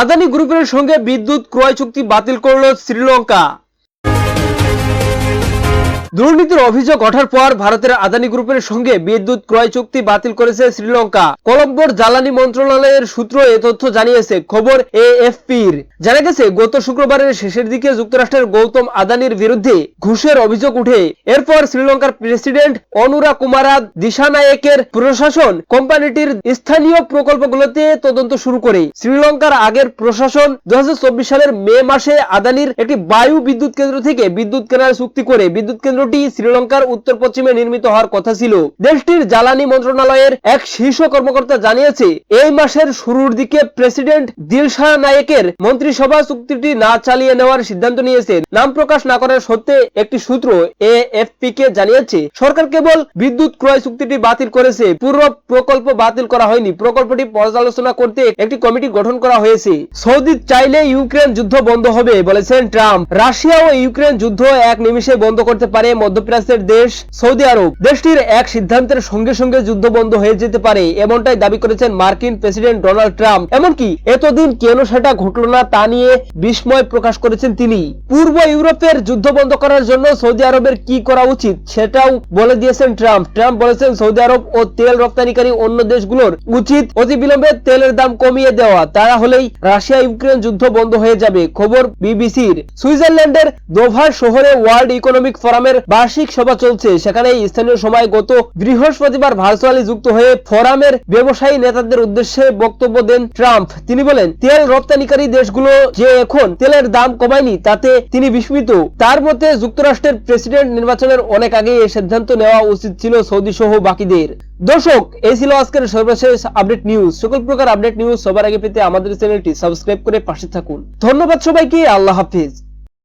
আদানি গ্রুপের সঙ্গে বিদ্যুৎ ক্রয় চুক্তি বাতিল করল শ্রীলঙ্কা। দুর্নীতির অভিযোগ ওঠার পর ভারতের আদানি গ্রুপের সঙ্গে বিদ্যুৎ ক্রয় চুক্তি বাতিল করেছে শ্রীলঙ্কা। কলম্বোর জ্বালানি মন্ত্রণালয়ের সূত্র এ তথ্য জানিয়েছে, খবর এএফপির। জানা গেছে, গত শুক্রবারের শেষের দিকে যুক্তরাষ্ট্রের গৌতম আদানির বিরুদ্ধে ঘুষের অভিযোগ উঠে। এরপর শ্রীলঙ্কার প্রেসিডেন্ট অনুরা কুমারা দিশানায়েকের প্রশাসন কোম্পানিটির স্থানীয় প্রকল্পগুলোতে তদন্ত শুরু করে। শ্রীলঙ্কার আগের প্রশাসন দু হাজার চব্বিশ সালের মে মাসে আদানির একটি বায়ু বিদ্যুৎ কেন্দ্র থেকে বিদ্যুৎ কেনার চুক্তি করে। বিদ্যুৎ কেন্দ্রটি শ্রীলঙ্কার উত্তর পশ্চিমে নির্মিত হওয়ার কথা ছিল। দেশটির জ্বালানি মন্ত্রণালয়ের এক শীর্ষ কর্মকর্তা জানিয়েছে, এই মাসের শুরুর দিকে প্রেসিডেন্ট দিলশা নায়েকের মন্ত্রিসভা চুক্তিটি না চালিয়ে নেওয়ার সিদ্ধান্ত নিয়েছে নাম প্রকাশ না করার সত্ত্বে একটি সূত্র এএফপি কে জানিয়েছে, সরকার কেবল বিদ্যুৎ ক্রয় চুক্তিটি বাতিল করেছে পুরো প্রকল্প বাতিল করা হয়নি। প্রকল্পটি পর্যালোচনা করতে একটি কমিটি গঠন করা হয়েছে। সৌদি চাইলে ইউক্রেন যুদ্ধ বন্ধ হবে বলেছেন ট্রাম্প। রাশিয়া ও ইউক্রেন যুদ্ধ এক নিমিষে বন্ধ করতে পারে মধ্যপ্রাচ্যের দেশ সৌদি আরব। দেশটির এক সিদ্ধান্তের সঙ্গে সঙ্গে যুদ্ধ বন্ধ হয়ে যেতে পারে, এমনটাই দাবি করেছেন মার্কিন প্রেসিডেন্ট ডোনাল্ড ট্রাম্প। এমনকি এতদিন কেন সেটা ঘটল না তা নিয়ে বিস্ময় প্রকাশ করেছেন তিনি। পূর্ব ইউরোপের যুদ্ধ বন্ধ করার জন্য সৌদি আরবের কি করা উচিত সেটাও বলে দিয়েছেন ট্রাম্প। ট্রাম্প বলেছেন, সৌদি আরব ও তেল রপ্তানিকারী অন্য দেশগুলোর উচিত অতি বিলম্বে তেলের দাম কমিয়ে দেওয়া। তারা হলেই রাশিয়া ইউক্রেন যুদ্ধ বন্ধ হয়ে যাবে, খবর বিবিসির। সুইজারল্যান্ডের দোভার শহরে ওয়ার্ল্ড ইকোনমিক ফোরামের বার্ষিক সভা চলছে। সেখানে স্থানীয় সময় গত বৃহস্পতিবার ভার্চুয়ালি যুক্ত হয়ে ফোরামের ব্যবসায়ী নেতাদের উদ্দেশ্যে বক্তব্য দেন ট্রাম্প। তিনি বলেন, তেল রপ্তানিকারী দেশগুলো যে এখন তেলের দাম কমায়নি, তাতে তিনি বিস্মিত। তার মতে, যুক্তরাষ্ট্রের প্রেসিডেন্ট নির্বাচনের অনেক আগে এই সিদ্ধান্ত নেওয়া উচিত ছিল সৌদি সহ বাকিদের। দর্শক এই ছিল আজকের সর্বশেষ আপডেট নিউজ। সকল প্রকার আপডেট নিউজ সবার আগে পেতে আমাদের চ্যানেলটি সাবস্ক্রাইব করে পাশে থাকুন। ধন্যবাদ সবাইকে, আল্লাহ হাফিজ।